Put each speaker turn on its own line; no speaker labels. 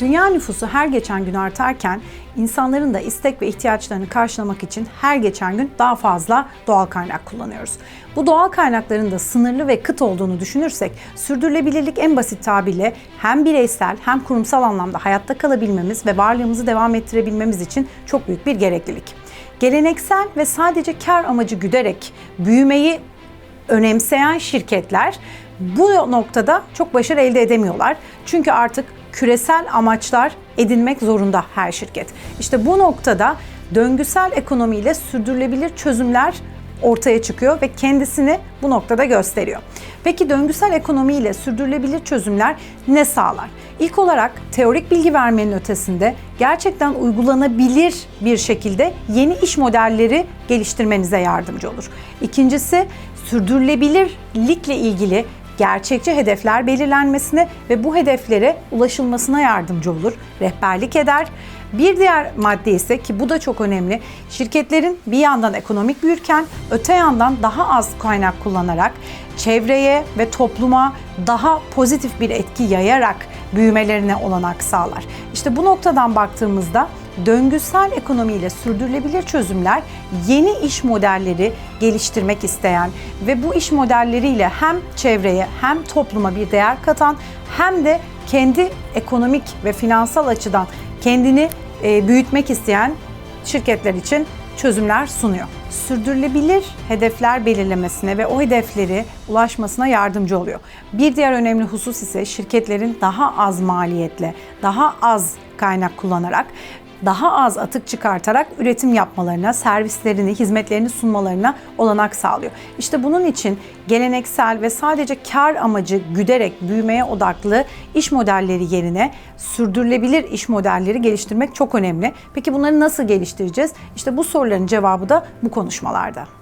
Dünya nüfusu her geçen gün artarken insanların da istek ve ihtiyaçlarını karşılamak için her geçen gün daha fazla doğal kaynak kullanıyoruz. Bu doğal kaynakların da sınırlı ve kıt olduğunu düşünürsek sürdürülebilirlik en basit tabirle hem bireysel hem kurumsal anlamda hayatta kalabilmemiz ve varlığımızı devam ettirebilmemiz için çok büyük bir gereklilik. Geleneksel ve sadece kar amacı güderek büyümeyi önemseyen şirketler bu noktada çok başarı elde edemiyorlar. Çünkü artık küresel amaçlar edinmek zorunda her şirket. İşte bu noktada döngüsel ekonomiyle sürdürülebilir çözümler ortaya çıkıyor ve kendisini bu noktada gösteriyor. Peki döngüsel ekonomiyle sürdürülebilir çözümler ne sağlar? İlk olarak teorik bilgi vermenin ötesinde gerçekten uygulanabilir bir şekilde yeni iş modelleri geliştirmenize yardımcı olur. İkincisi sürdürülebilirlikle ilgili gerçekçi hedefler belirlenmesine ve bu hedeflere ulaşılmasına yardımcı olur, rehberlik eder. Bir diğer madde ise ki bu da çok önemli. Şirketlerin bir yandan ekonomik büyürken öte yandan daha az kaynak kullanarak çevreye ve topluma daha pozitif bir etki yayarak büyümelerine olanak sağlar. İşte bu noktadan baktığımızda döngüsel ekonomiyle sürdürülebilir çözümler yeni iş modelleri geliştirmek isteyen ve bu iş modelleriyle hem çevreye hem topluma bir değer katan hem de kendi ekonomik ve finansal açıdan kendini e, büyütmek isteyen şirketler için çözümler sunuyor. Sürdürülebilir hedefler belirlemesine ve o hedefleri ulaşmasına yardımcı oluyor. Bir diğer önemli husus ise şirketlerin daha az maliyetle, daha az kaynak kullanarak daha az atık çıkartarak üretim yapmalarına, servislerini, hizmetlerini sunmalarına olanak sağlıyor. İşte bunun için geleneksel ve sadece kar amacı güderek büyümeye odaklı iş modelleri yerine sürdürülebilir iş modelleri geliştirmek çok önemli. Peki bunları nasıl geliştireceğiz? İşte bu soruların cevabı da bu konuşmalarda.